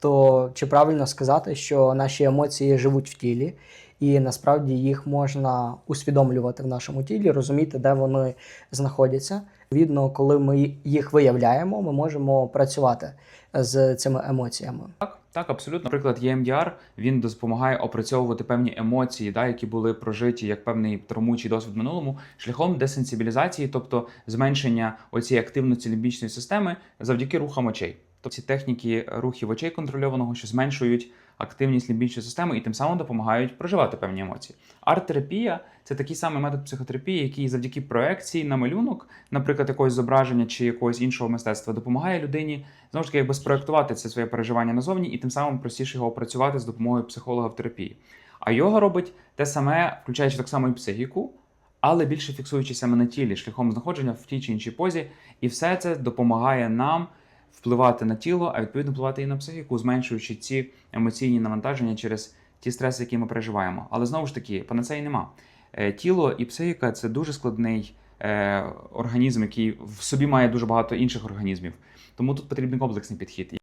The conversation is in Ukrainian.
то чи правильно сказати, що наші емоції живуть в тілі, і насправді їх можна усвідомлювати в нашому тілі, розуміти, де вони знаходяться. Відповідно, коли ми їх виявляємо, ми можемо працювати з цими емоціями. Так, так, абсолютно. Наприклад, EMDR, він допомагає опрацьовувати певні емоції, да, які були прожиті як певний травмуючий досвід в минулому, шляхом десенсибілізації, тобто зменшення оцієї активності лімбічної системи завдяки рухам очей. Тобто ці техніки рухів очей контрольованого, що зменшують активність лімбічної системи і тим самим допомагають проживати певні емоції. Арт-терапія це такий самий метод психотерапії, який завдяки проекції на малюнок, наприклад, якогось зображення чи якогось іншого мистецтва, допомагає людині знову ж таки якби спроектувати це своє переживання назовні і тим самим простіше його опрацювати з допомогою психолога в терапії. А йога робить те саме, включаючи так само і психіку, але більше фіксуючи саме на тілі шляхом знаходження в тій чи іншій позі, і все це допомагає нам впливати на тіло, а відповідно впливати і на психіку, зменшуючи ці емоційні навантаження через ті стреси, які ми переживаємо. Але знову ж таки, панацеї нема. Е, Тіло і психіка це дуже складний е, організм, який в собі має дуже багато інших організмів. Тому тут потрібен комплексний підхід.